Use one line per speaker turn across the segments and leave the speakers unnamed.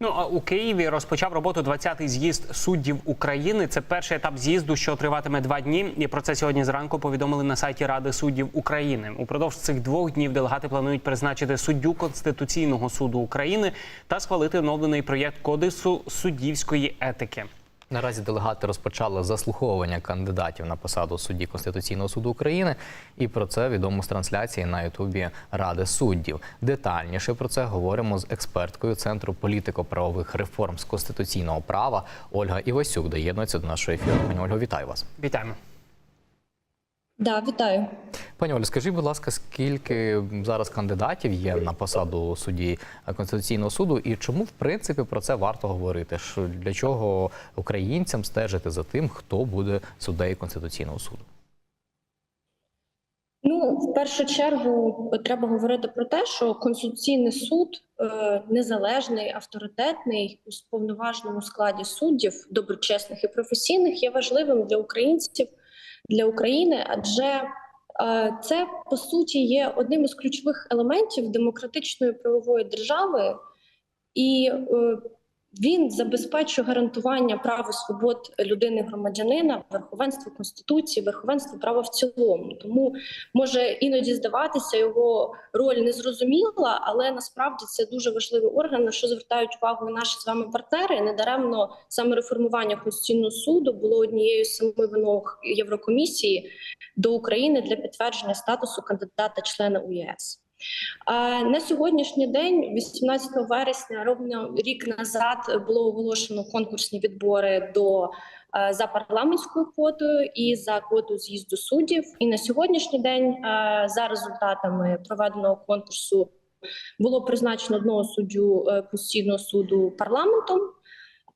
Ну а у Києві розпочав роботу 20-й з'їзд суддів України. Це перший етап з'їзду, що триватиме два дні. І про це сьогодні зранку повідомили на сайті Ради суддів України. Упродовж цих двох днів делегати планують призначити суддю Конституційного суду України та схвалити оновлений проєкт кодексу суддівської етики.
Наразі делегати розпочали заслуховування кандидатів на посаду судді Конституційного суду України, і про це відомо з трансляції на Ютубі Ради суддів. Детальніше про це говоримо з експерткою Центру політико-правових реформ з конституційного права Ольга Івасюк. Доєднується до нашої ефіру. Пані Ольго, вітаю вас.
Вітаємо.
Да, вітаю.
Пані Олю, скажіть, будь ласка, скільки зараз кандидатів є на посаду судді Конституційного суду, і чому в принципі про це варто говорити? Для чого українцям стежити за тим, хто буде суддею Конституційного суду?
Ну, в першу чергу треба говорити про те, що Конституційний суд е, незалежний, авторитетний у сповноваженому складі суддів, доброчесних і професійних, є важливим для українців, для України, адже е, це по суті є одним із ключових елементів демократичної правової держави, і е, він забезпечує гарантування прав і свобод людини громадянина, верховенство конституції, верховенство права в цілому. Тому може іноді здаватися його роль незрозуміла, але насправді це дуже важливий орган, на що звертають увагу наші з вами партнери. Недаремно саме реформування конституційного суду було однією з семи вимог Єврокомісії до України для підтвердження статусу кандидата члена УЄС. На сьогоднішній день, 18 вересня, ровно рік назад, було оголошено конкурсні відбори до е, за парламентською квотою і за квотою з'їзду суддів. І на сьогоднішній день, е, за результатами проведеного конкурсу, було призначено одного суддю е, Конституційного суду парламентом.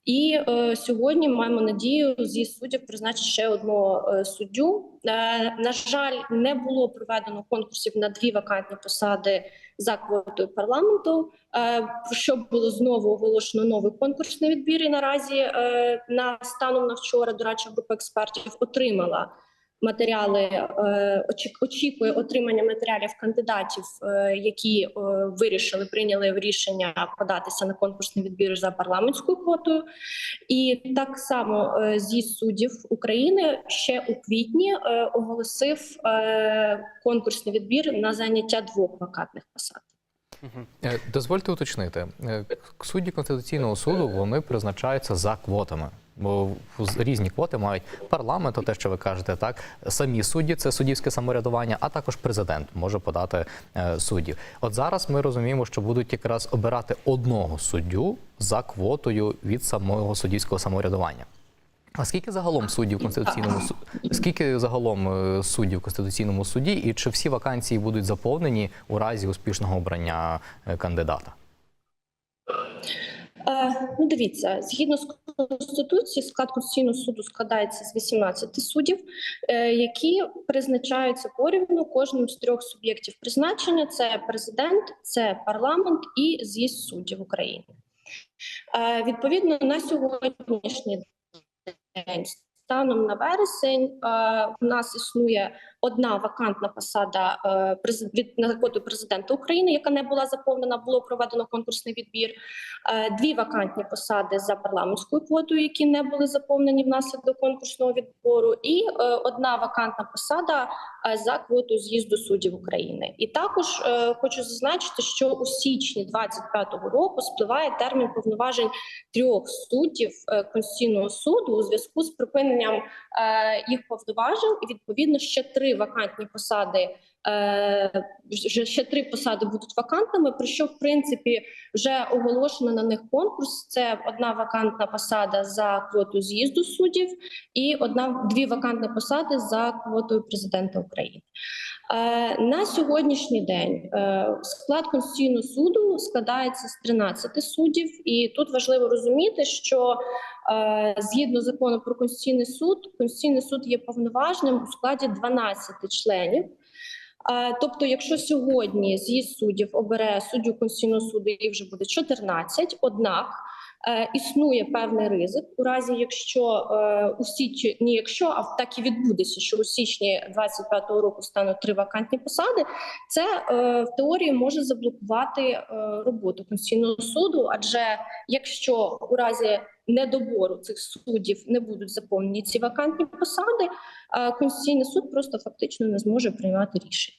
І е, сьогодні маємо надію зі суддів призначити ще одного е, суддю. Е, на жаль, не було проведено конкурсів на дві вакантні посади за квотою парламенту. Е, що було знову оголошено новий конкурсний відбір. І наразі е, на станом на вчора дорадча група експертів отримала матеріали. е, очі- очікує отримання матеріалів кандидатів, е, які е, вирішили прийняли рішення податися на конкурсний відбір за парламентською квотою. І так само з'їзд суддів України ще у квітні оголосив конкурсний відбір на заняття двох вакантних посад.
Дозвольте уточнити, судді Конституційного суду вони призначаються за квотами. Різні квоти мають парламент, те, що ви кажете, так самі судді це суддівське самоврядування, а також президент може подати е, суддів. От зараз ми розуміємо, що будуть якраз обирати одного суддю за квотою від самого суддівського самоврядування. А скільки загалом суддів в конституційному? Скільки загалом е, суддів конституційному суді, і чи всі вакансії будуть заповнені у разі успішного обрання е, кандидата?
Е, Ну, дивіться, згідно з конституцією, склад конституційного суду складається з 18 суддів, е, які призначаються порівну кожним з трьох суб'єктів призначення: це президент, це парламент і з'їзд суддів України. Е, Відповідно, на сьогоднішній день. Станом на вересень е, у нас існує одна вакантна посада е, від на президента України, яка не була заповнена. Було проведено конкурсний відбір. Е, Дві вакантні посади за парламентською квотою, які не були заповнені внаслідок конкурсного відбору, і е, одна вакантна посада е, за квотою з'їзду суддів України. І також е, хочу зазначити, що у січні 25-го року спливає термін повноважень трьох суддів е, Конституційного суду у зв'язку з припиненням е, їх повноважень, і відповідно ще три вакантні посади. Вже ще три посади будуть вакантними. Про що в принципі вже оголошено на них конкурс. Це одна вакантна посада за квоту з'їзду суддів і одна дві вакантні посади за квотою президента України. Е, На сьогоднішній день е, склад Конституційного суду складається з 13 суддів, і тут важливо розуміти, що е, згідно закону про Конституційний суд, Конституційний суд є повноважним у складі 12 членів. Тобто, якщо сьогодні з'їзд суддів обере суддю Конституційного суду, їх вже буде 14, однак Е, існує певний ризик у разі, якщо е, у січні, не якщо, а так і відбудеться, що у січні 25-го року стануть три вакантні посади. Це е, в теорії може заблокувати роботу конституційного суду. Адже якщо у разі недобору цих суддів не будуть заповнені ці вакантні посади, е, конституційний суд просто фактично не зможе приймати рішення.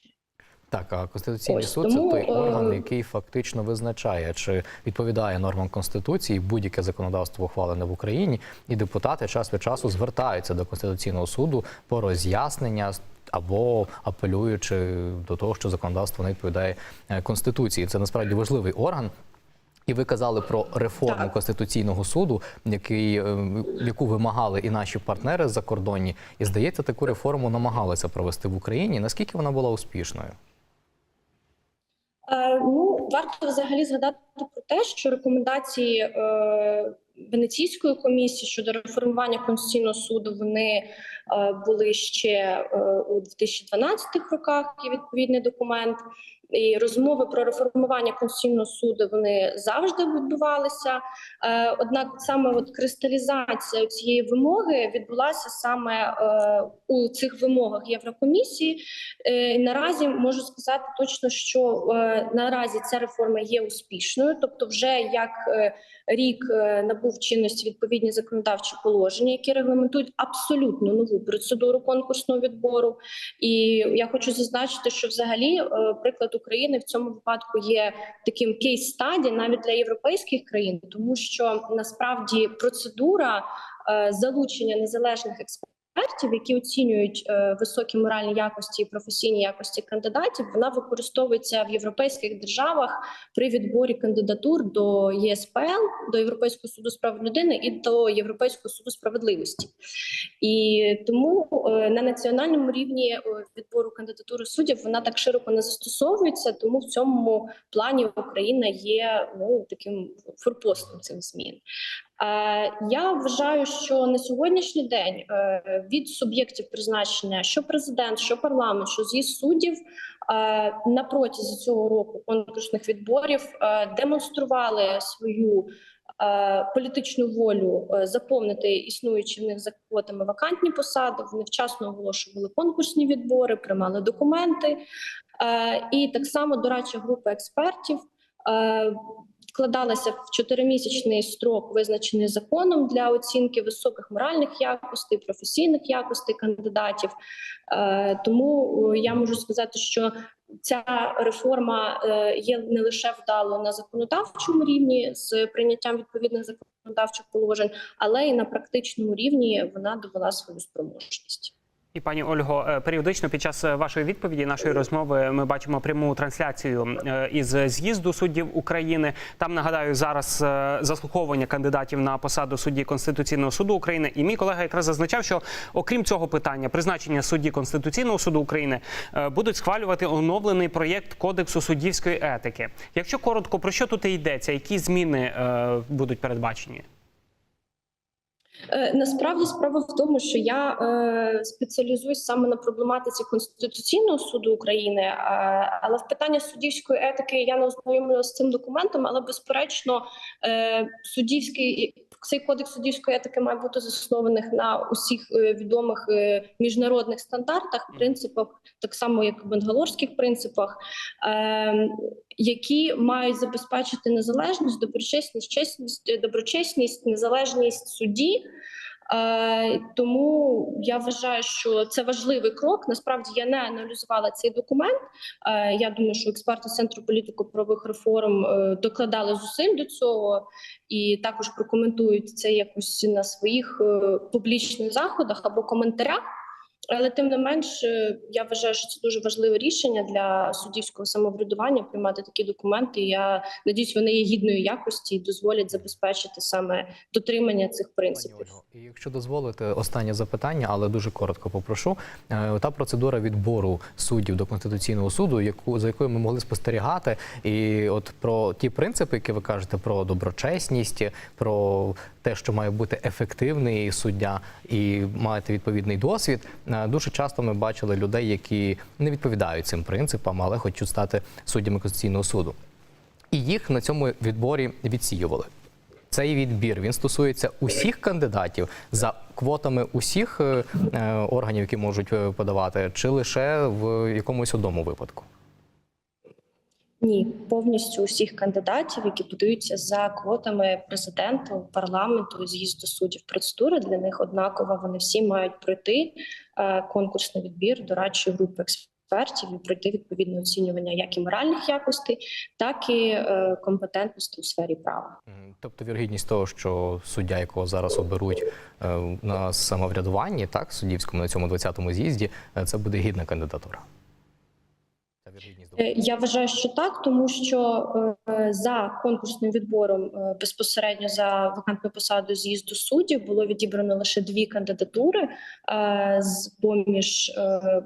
Так, а Конституційний
Ось,
суд
тому,
це той
е,
орган, який фактично визначає, чи відповідає нормам Конституції будь-яке законодавство ухвалене в Україні, і депутати час від часу звертаються до Конституційного суду по роз'яснення або апелюючи до того, що законодавство не відповідає е, Конституції. Це насправді важливий орган. І ви казали про реформу
Так.
конституційного суду, який е, яку вимагали і наші партнери закордонні, і здається, таку реформу намагалися провести в Україні. Наскільки вона була успішною?
Е, Ну, варто взагалі згадати про те, що рекомендації е, Венеційської комісії щодо реформування конституційного суду вони е, були ще е, у 2012 роках. Є відповідний документ. І розмови про реформування конституційного суду вони завжди відбувалися. Е, однак саме от кристалізація цієї вимоги відбулася саме е, у цих вимогах Єврокомісії. Е, наразі можу сказати точно, що наразі ця реформа є успішною, тобто, вже як рік набув чинності відповідні законодавчі положення, які регламентують абсолютно нову процедуру конкурсного відбору. І я хочу зазначити, що взагалі приклад України в цьому випадку є таким кейс-стаді навіть для європейських країн, тому що насправді процедура е, залучення незалежних експертів. Які оцінюють е, високі моральні якості і професійні якості кандидатів, вона використовується в європейських державах при відборі кандидатур до ЄСПЛ, до Європейського суду з прав людини і до Європейського суду справедливості. І тому е, на національному рівні е, відбору кандидатури суддів вона так широко не застосовується. Тому в цьому плані Україна є ну таким форпостом цих змін. Е, Я вважаю, що на сьогоднішній день е, від суб'єктів призначення, що президент, що парламент, що з'їзд суддів е, на протязі цього року конкурсних відборів демонстрували свою політичну волю заповнити існуючі в них за квотами вакантні посади. Вони вчасно оголошували конкурсні відбори, приймали документи. І так само дорадча група експертів. Е, Вкладалася в чотиримісячний строк, визначений законом для оцінки високих моральних якостей, професійних якостей кандидатів. Е, Тому е, я можу сказати, що ця реформа є не лише вдало на законодавчому рівні з прийняттям відповідних законодавчих положень, але й на практичному рівні вона довела свою спроможність.
І пані Ольго, е, періодично під час е, вашої відповіді, нашої розмови, ми бачимо пряму трансляцію е, із з'їзду суддів України. Там нагадаю зараз заслуховування кандидатів на посаду судді Конституційного суду України. І мій колега якраз зазначав, що окрім цього питання, призначення судді Конституційного суду України будуть схвалювати оновлений проєкт кодексу суддівської етики. Якщо коротко, про що тут і йдеться? Які зміни будуть передбачені?
Е, Насправді справа в тому, що я е, спеціалізуюсь саме на проблематиці Конституційного суду України, е, але в питання суддівської етики я не ознайомлюся з цим документом, але безперечно, е, суддівський цей кодекс суддівської етики має бути заснованих на усіх е, відомих е, міжнародних стандартах, принципах, так само як і бенгалорських принципах. Е, які мають забезпечити незалежність, доброчесність, чесність, доброчесність, незалежність судді. Е, тому я вважаю, що це важливий крок. Насправді я не аналізувала цей документ. Е, я думаю, що експерти центру політико-правових реформ е, докладали зусиль до цього і також прокоментують це якось на своїх публічних заходах або коментарях. Але тим не менш, е, я вважаю, що це дуже важливе рішення для суддівського самоврядування приймати такі документи. Я надіюсь, вони є гідної якості і дозволять забезпечити саме дотримання цих принципів.
Ольго, і якщо дозволите, останнє запитання, але дуже коротко попрошу. Е, Та процедура відбору суддів до конституційного суду, яку за якою ми могли спостерігати, і от про ті принципи, які ви кажете, про доброчесність, про те, що має бути ефективний суддя і маєте відповідний досвід. Дуже часто ми бачили людей, які не відповідають цим принципам, але хочуть стати суддями конституційного суду. І їх на цьому відборі відсіювали. цей відбір він стосується усіх кандидатів за квотами усіх е, е, органів, які можуть е, подавати, чи лише в якомусь одному випадку?
Ні, повністю усіх кандидатів, які подаються за квотами президенту, парламенту, з'їзду суддів. Процедура для них однакова. Вони всі мають пройти е, конкурсний відбір дорадчої групи експертів і пройти відповідне оцінювання як і моральних якостей, так і е, компетентності у сфері права.
Тобто вірогідність того, що суддя, якого зараз оберуть е, на самоврядуванні, так, суддівському на цьому 20-му з'їзді, це буде гідна кандидатура.
Е, Я вважаю, що так, тому що е, за конкурсним відбором е, безпосередньо за вакантну посаду з'їзду суддів було відібрано лише дві кандидатури з поміж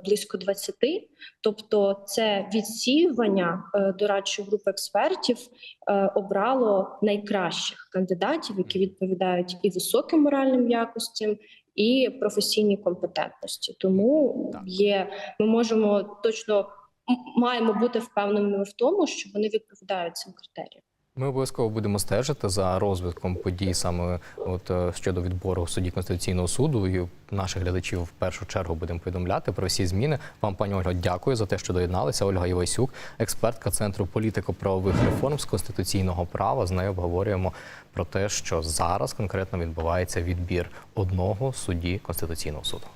близько 20. Тобто, це відсіювання дорадчої групи експертів обрало найкращих кандидатів, які відповідають і високим моральним якостям. І професійній компетентності, тому
Так.
є. Ми можемо точно маємо бути впевненими в тому, що вони відповідають цим критеріям.
Ми обов'язково будемо стежити за розвитком подій саме от е, щодо відбору судді Конституційного суду. І наших глядачів в першу чергу будемо повідомляти про всі зміни. Вам, пані Ольго, дякую за те, що доєдналися. Ольга Івасюк, експертка Центру політико-правових реформ з конституційного права. З нею обговорюємо про те, що зараз конкретно відбувається відбір одного судді Конституційного суду.